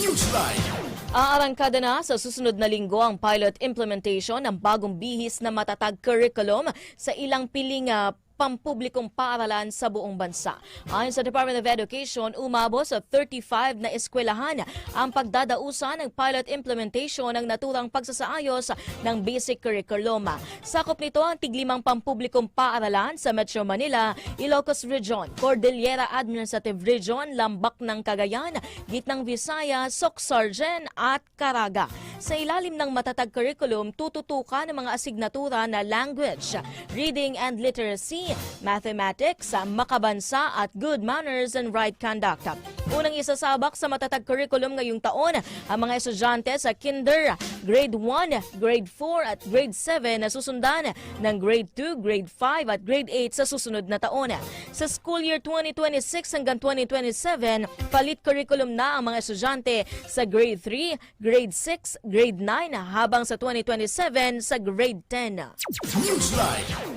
Newsline. Aarangkada na sa susunod na linggo ang pilot implementation ng bagong bihis na matatag curriculum sa ilang piling ah, pampublikong paaralan sa buong bansa. Ayon sa Department of Education, umabot sa 35 na eskwelahan ang pagdadausan ng pilot implementation ng naturang pagsasaayos ng basic curriculum. Sakop nito ang tiglimang pampublikong paaralan sa Metro Manila, Ilocos Region, Cordillera Administrative Region, Lambak ng Cagayan, Gitnang Visayas, Socsargen at Caraga. Sa ilalim ng matatag curriculum, tututukan ng mga asignatura na language, reading and literacy, mathematics, makabansa at good manners and right conduct. Unang isasabak sa matatag curriculum ngayong taon ang mga estudyante sa kinder, grade 1, grade 4 at grade 7 na susundan ng grade 2, grade 5 at grade 8 sa susunod na taon. Sa school year 2026 hanggang 2027, palit curriculum na ang mga estudyante sa grade 3, grade 6, grade 9 habang sa 2027 sa grade 10. Newsline.